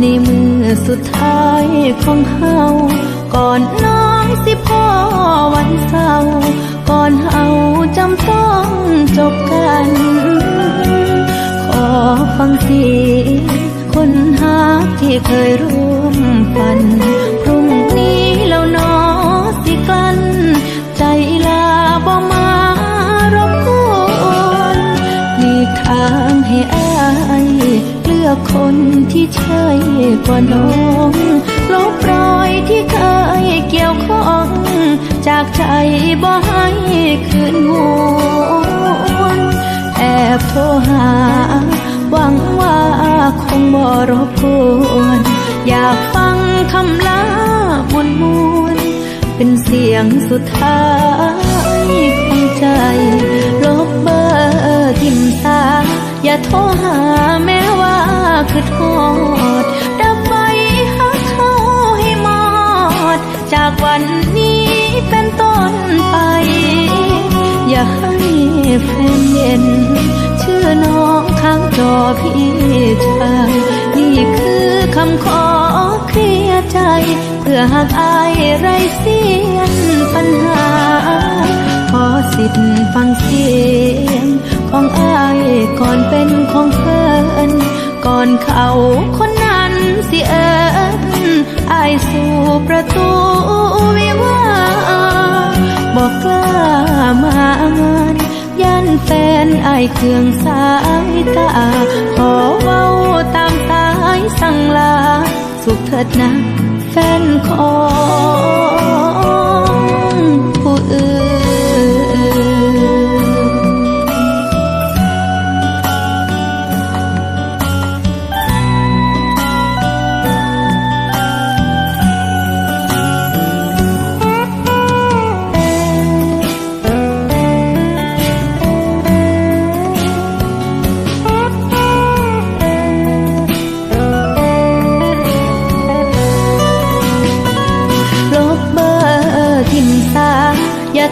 ในมือสุดท้ายของเฮาก่อนน้องสิพ่อวันเศร้าก่อนเฮาจำต้องจบกัน ขอฟังเสียงคนหาที่เคยร่วมฝัน คนที่ใช่กว่าน้องลบรอยที่เคยเกี่ยวข้อง จากใจบ่ให้คืนหวนแอบโทรหา หวังว่าคงบ่รบกวนอยากฟังคำลามวนมวนเป็นเสียงสุดท้ายของใจ ลบเบอร์ทิมตา อย่าโทรหา คือทษดับไฟหักเขาให้หมดจากวันนี้เป็นต้นไป อย่าให้แฟนเย็น ชื่อน้องข้างจอพี่ชายนี่คือคำขอเคลียร์ใจ เพื่อหากอายไรเสียนปัญหา ขอสิทธิ์ฟังเสียงของอายก่อนเป็นของเพิ่น ก่อนเขาคนนั้นสิเอิญอายสู่ประตูวิวาบอกกล้ามางานย่านแฟนอายเครื่องสายตา ขอเว้าตามสายสั่งลา สุขเถิดนะแฟนขอ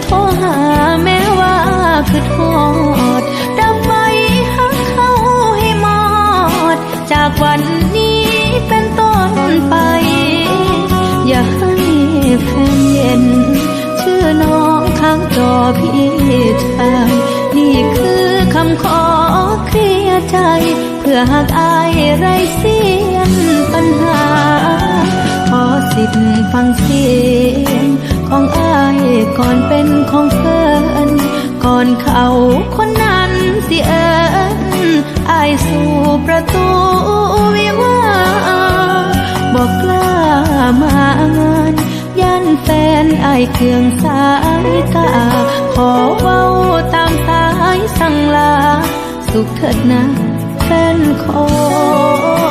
โทรหาแม้ว่าคือทษดับไฟหักเขาให้หมด จากวันนี้เป็นต้นไป อย่าให้แฟนเย็น ชื่อน้องข้างจอพี่ชายนี่คือคำขอเคลียร์ใจ เพื่อหากอายไรเสียนปัญหา ขอสิทธิ์ฟังเสียง ของอายก่อนเป็นของเพิ่นก่อนเขาคนนั้นสิเอิญอายสู่ประตูวิวาบอกกล้ามางานย่านแฟนอายเครื่องสายตา ขอเว้าตามสายสั่งลา สุขเถิดนะแฟนขอ